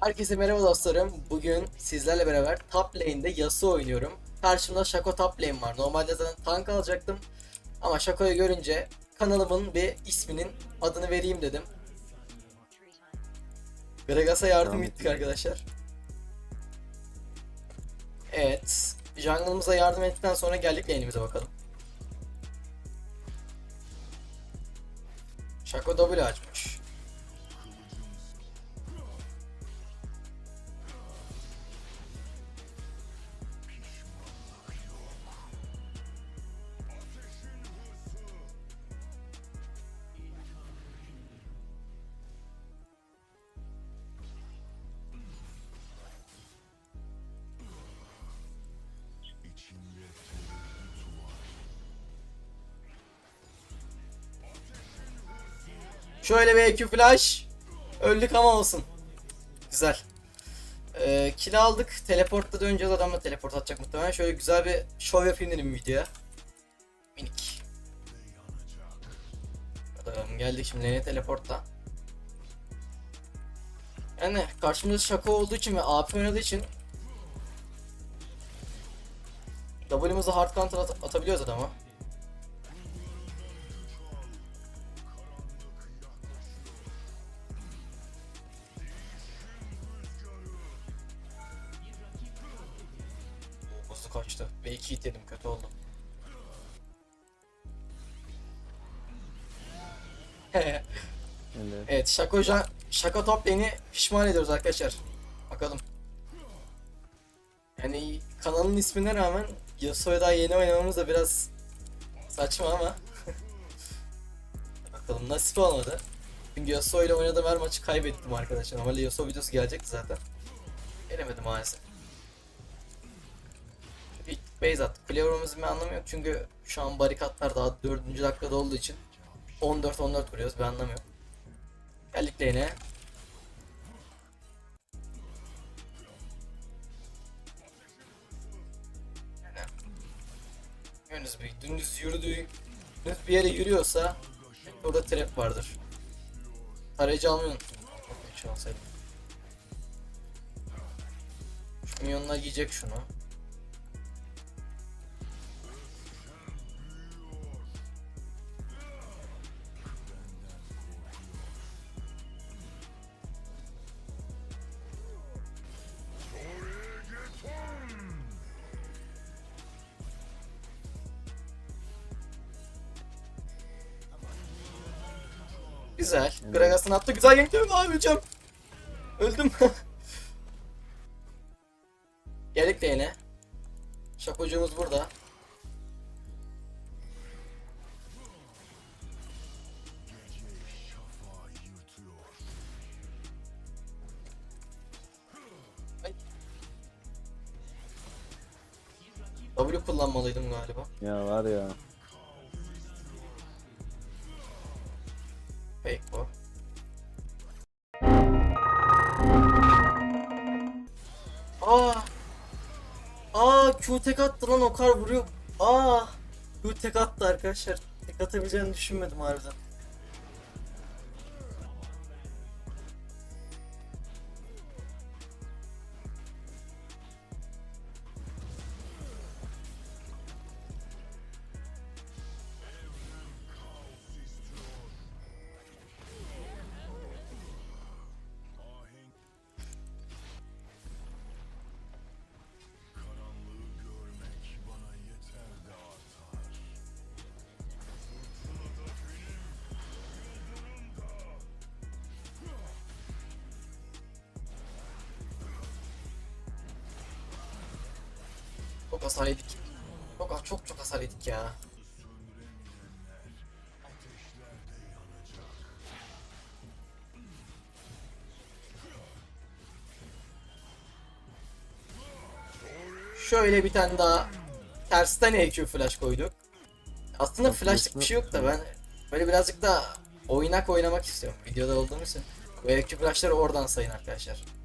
Herkese merhaba dostlarım. Bugün sizlerle beraber top lane'de Yasuo oynuyorum. Karşımda Shaco top lane var. Normalde zaten tank alacaktım. Ama Shaco'yu görünce kanalımın bir isminin adını vereyim dedim. Gragas'a yardım ettik arkadaşlar. Evet. Jungle'ımıza yardım ettikten sonra geldik lane'imize bakalım. Shaco W açmış. Şöyle bir EQ flash. Öldük ama olsun. Güzel. Ee, kill aldık. Teleportta döneceğiz. Adam da teleport atacak muhtemelen. Şöyle güzel bir show yapayım dedim videoya. Minik. Bakalım geldik şimdi lane'e teleportta. Yani karşımızda şaka olduğu için ve AP oynadığı için W'muzu hard counter at- atabiliyoruz adama. Hızlı kaçtı. Ve 2 hit yedim kötü oldu. Evet. evet Şako, Jan- Şako top lane'i pişman ediyoruz arkadaşlar. Bakalım. Yani kanalın ismine rağmen Yasuo'ya daha yeni oynamamız da biraz saçma ama Bakalım nasip olmadı. Çünkü Yasuo ile oynadığım her maçı kaybettim arkadaşlar. Normalde Yasuo videosu gelecekti zaten. Gelemedim maalesef. Base attık. Cleaver'ımızın bir anlamı yok çünkü şu an barikatlar daha 4. dakikada olduğu için 14-14 vuruyoruz bir anlamı yok. Geldik lane'e. Yunus Bey dümdüz yürüdüğü bir yere yürüyorsa orada trap vardır. Tarayıcı almayı unuttum. Geç olsaydı. Şu minyonlar yiyecek şunu. Güzel. Gragas'ın attı. Güzel gank değil mi abi hocam? Öldüm. Geldik de yine. Şakocuğumuz burada. W kullanmalıydım galiba. Ya var ya. Q tek attı lan o kar vuruyor. Aa. Q tek attı arkadaşlar. Tek atabileceğini düşünmedim harbiden. Çok hasar yedik. Çok çok çok hasar yedik ya. Şöyle bir tane daha tersten EQ flash koyduk. Aslında flashlık bir şey yok da ben böyle birazcık da oynak oynamak istiyorum videoda olduğum için. Bu EQ flashları oradan sayın arkadaşlar.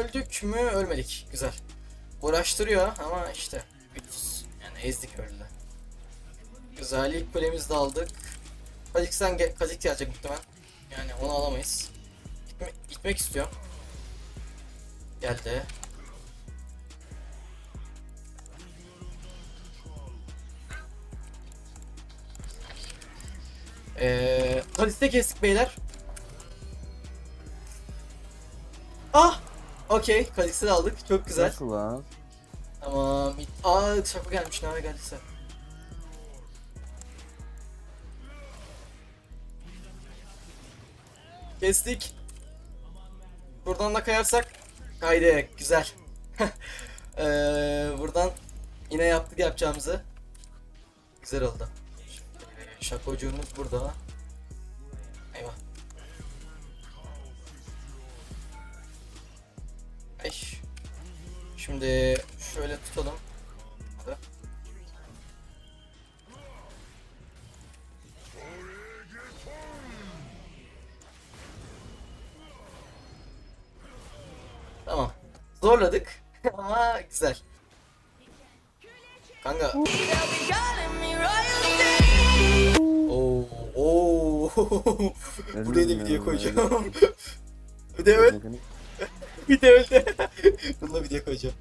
Öldük mü? Ölmedik. Güzel. Uğraştırıyor ama işte. Güç. Yani ezdik öldü. Güzel. İlk kulemizi de aldık. Kazik'ten ge Kazik gelecek muhtemelen. Yani onu alamayız. Gitme gitmek istiyorum. Geldi. Eee Kazik'te kestik beyler. Ah! Okey. Kazik'i de aldık. Çok güzel. Nasıl lan? Tamam. Aa şapka gelmiş. Nerede geldiyse. Kestik. Buradan da kayarsak. Kaydık. Güzel. Eee, buradan yine yaptık yapacağımızı. Güzel oldu. Şakocuğumuz burada. Şimdi şöyle tutalım. Tamam. Zorladık ama güzel. Kanka. Oo, oo. Buraya da video ya, koyacağım. Mekanik- bir de öldü. Bununla video koyacağım.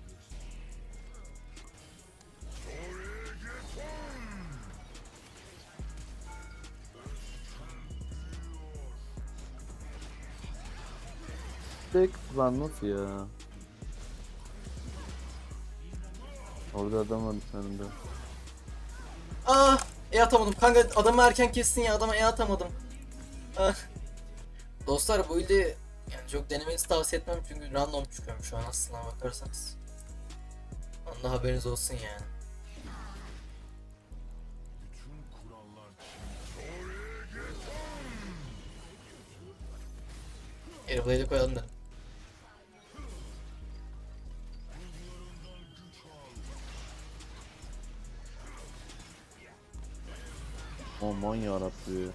Tek lan nasıl ya? Orada adam var önümde. Aa, e atamadım. Kanka adamı erken kestin ya adama e atamadım. Ah. Dostlar bu ilde yani çok denemenizi tavsiye etmem çünkü random çıkıyorum şu an aslına bakarsanız. Onda haberiniz olsun yani. Airblade koyalım dedim. Aman yarabbi.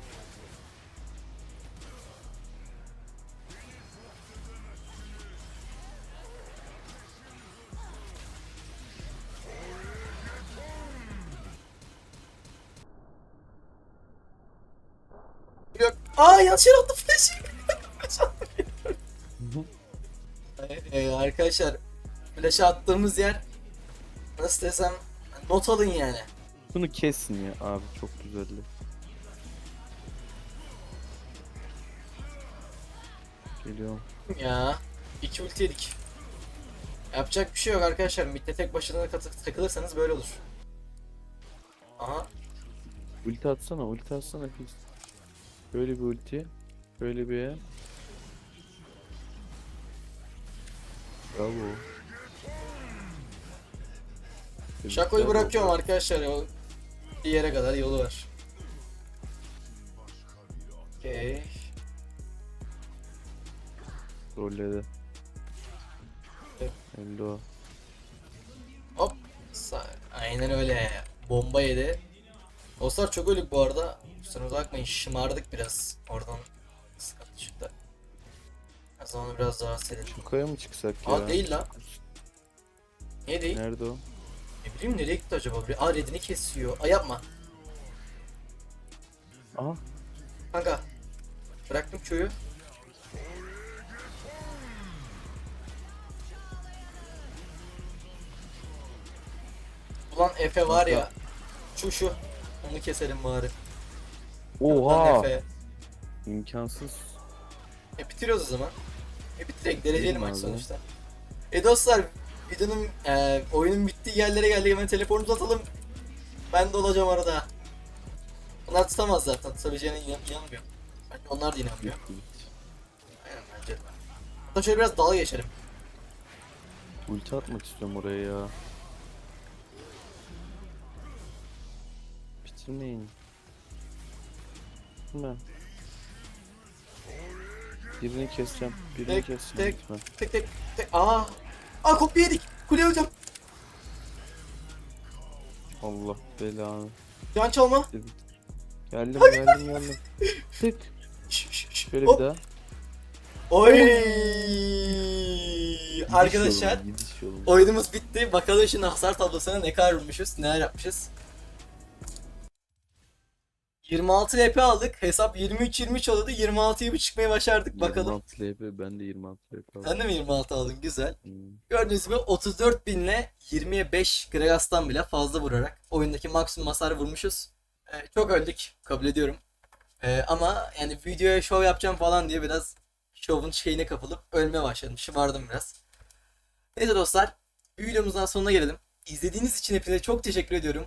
Yere attım flash'ı. Ee, arkadaşlar flash'ı attığımız yer nasıl desem not alın yani. Bunu kesin ya abi çok güzeldi. Geliyorum. Ya iki ulti yedik. Yapacak bir şey yok arkadaşlar. Midde tek başına takılırsanız böyle olur. Aha. Ulti atsana ulti atsana pis. Böyle bir ulti. Böyle bir. Bravo. Şakoyu bırakıyorum arkadaşlar. O bir yere kadar yolu var. Okey. Rolledi. Evet. Hello. Hop. Aynen öyle. Bomba yedi. Dostlar çok ölük bu arada. Kusura bakmayın şımardık biraz. Oradan sıkıntı çıktı. O zaman biraz daha serelim. Şu kaya mı çıksak ya? Aa değil lan. Niye değil? Nerede o? Ne bileyim nereye gitti acaba? Bir Aa redini kesiyor. Ay yapma. Aha. Kanka. Bıraktım köyü. Ulan Efe var ya. Şu şu. Onu keselim bari. Oha. Efe. İmkansız. E bitiriyoruz o zaman. E bitirek dereceli maç abi? sonuçta. E dostlar videonun e, oyunun bittiği yerlere geldik hemen telefonumuzu atalım. Ben de olacağım arada. Onlar tutamaz zaten tutabileceğine inan inanmıyorum. Bence onlar da inanmıyor. Aynen bence de. Hatta şöyle biraz dalga geçelim. Ulti atmak istiyorum oraya ya. Bitirmeyin. Bitirme. Birini keseceğim. Birini Tek, keseceğim tek. lütfen. Tek tek tek. Aa! Aa kopya yedik. Kule hocam. Allah belanı. Can çalma. Geldim geldim geldim. Tık. Şöyle Hop. bir daha. Oy! arkadaşlar yolum, gidiş yolum. oyunumuz bitti. Bakalım şimdi hasar tablosuna ne kadar vurmuşuz, neler yapmışız. 26 LP aldık. Hesap 23-23 oldu. 26'yı bir çıkmaya başardık. Bakalım. 26 LP ben de 26 LP aldım. Sen de mi 26 aldın? Güzel. Hmm. Gördüğünüz gibi 34 binle 20'ye 5 Gragas'tan bile fazla vurarak oyundaki maksimum hasarı vurmuşuz. Ee, çok öldük. Kabul ediyorum. Ee, ama yani videoya şov yapacağım falan diye biraz şovun şeyine kapılıp ölmeye başladım. Şımardım biraz. Neyse dostlar. Videomuzdan sonuna gelelim. İzlediğiniz için hepinize çok teşekkür ediyorum.